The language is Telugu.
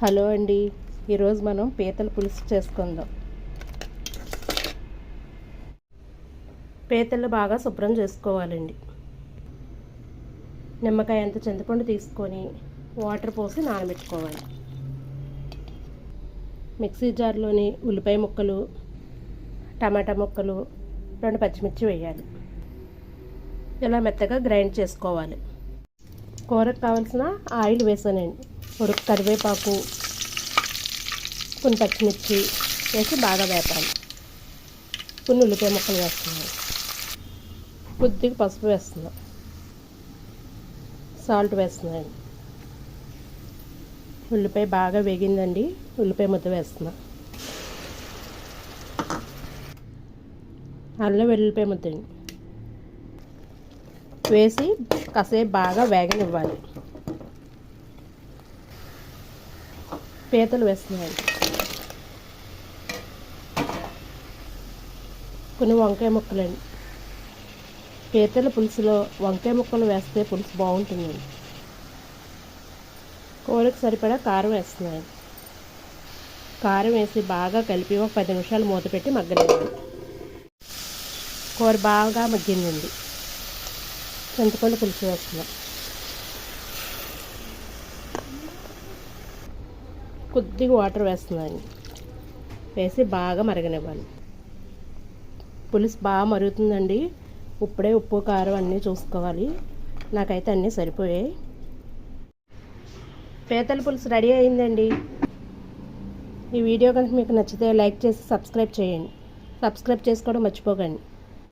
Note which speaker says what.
Speaker 1: హలో అండి. ఈరోజు మనం పీతల పులుసు చేసుకుందాం. పీతలు బాగా శుభ్రం చేసుకోవాలండి. నిమ్మకాయ అంత చింతపండు తీసుకొని వాటర్ పోసి నానబెట్టుకోవాలి. మిక్సీ జార్లోని ఉల్లిపాయ ముక్కలు టమాటా ముక్కలు రెండు పచ్చిమిర్చి వేయాలి. ఇలా మెత్తగా గ్రైండ్ చేసుకోవాలి. కూరకు కావాల్సిన ఆయిల్ వేసానండి. ఉడుకు కరివేపాకు కొన్ని పచ్చిమిర్చి వేసి బాగా వేపాలి. కొన్ని ఉల్లిపాయ ముక్కలు వేస్తున్నాను. కొద్దిగా పసుపు వేస్తున్నా. సాల్ట్ వేస్తున్నాను. ఉల్లిపాయ బాగా వేగిందండి. ఉల్లిపాయ ముద్ద వేస్తున్నా. అల్లం వెల్లిపాయ ముద్దండి. వేసి కాసేపు బాగా వేగనివ్వాలి. పీతలు వేస్తున్నాయి. కొన్ని వంకాయ ముక్కలండి. పీతల పులుసులో వంకాయ ముక్కలు వేస్తే పులుసు బాగుంటుందండి కూరకు సరిపడా కారం వేస్తున్నాయి. కారం వేసి బాగా కలిపి ఒక పది నిమిషాలు మూత పెట్టి మగ్గనివ్వాలి. కూర బాగా మగ్గిందండి. చింతపండు పులుసు వేస్తున్నాం. కొద్దిగా వాటర్ వేస్తున్నాను. వేసి బాగా మరగనివ్వాలి. పులుసు బాగా మరుగుతుందండి. ఇప్పుడే ఉప్పు కారం అన్నీ చూసుకోవాలి. నాకైతే అన్నీ సరిపోయాయి. పీతల పులుసు రెడీ అయిందండి. ఈ వీడియో కనుక మీకు నచ్చితే లైక్ చేసి సబ్స్క్రైబ్ చేయండి. సబ్స్క్రైబ్ చేసుకోవడం మర్చిపోకండి.